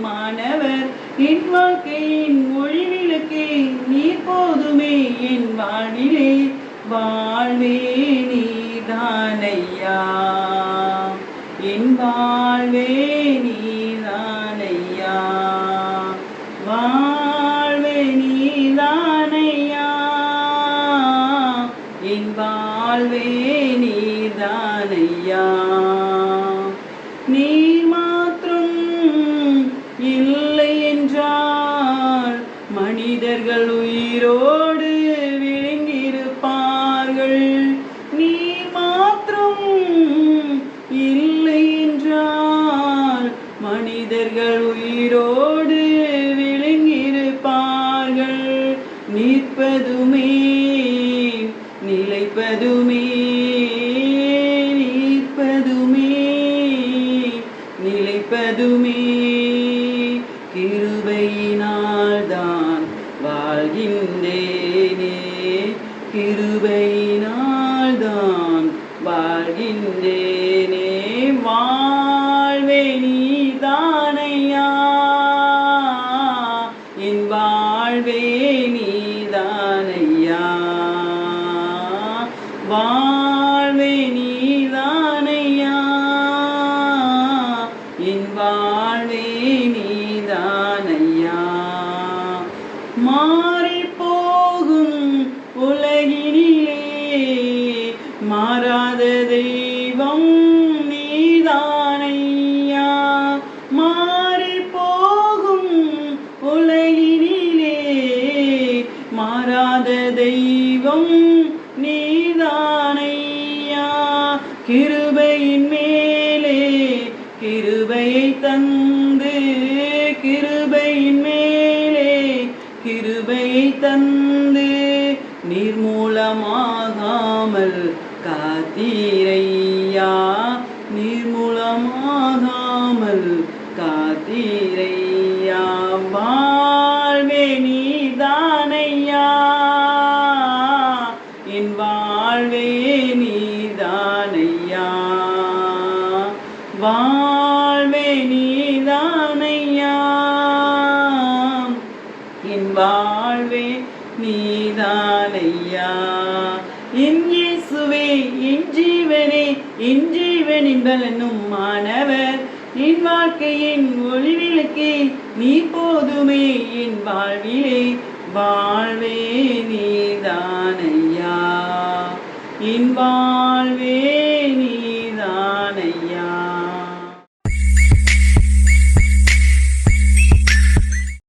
மாணவர் என் வாழ்க்கையின் ஒளிவிளக்கே நீ போதுமே என் வானிலே. வாழ்வே நீதானையா. என் வாழ்வே நீதானையா. வாழ்வே நீதானையா. என் வாழ்வே நீதானையா. இல்லை என்றால் மனிதர்கள் உயிரோடு விழுங்கியிருப்பார்கள். நீ மாத்திரம் இல்லை என்றால் மனிதர்கள் உயிரோடு விழுங்கியிருப்பார்கள். நிற்பதுமே நிலைப்பதுமே நிற்பதுமே நிலைப்பதுமே. வாழ்கின்றேனே கிருபையினால் தான் வாழ்கின்றேனே. வாழ்வே நீதானையா என் வாழ்வே நீதானையா வாழ்வே நீ மாறாத தெய்வம் நீதானையா. கிருபையின் மேலே கிருபையை தந்து கிருபையின் மேலே கிருபையை தந்து நீர்மூலமாகாமல் காத்தீரையா. வாழ்வே நீதானையா? வாழ்வே நீதானையா? என் வாழ்வே நீதானையா? என் இயேசுவே என் ஜீவனே என் ஜீவனின் பலனும் மாணவர் என் வாழ்க்கையின் ஒளிவிளக்கே நீ போதுமே என் வாழ்விலே வாழ்வே நீதானையா? என் வாழ்வே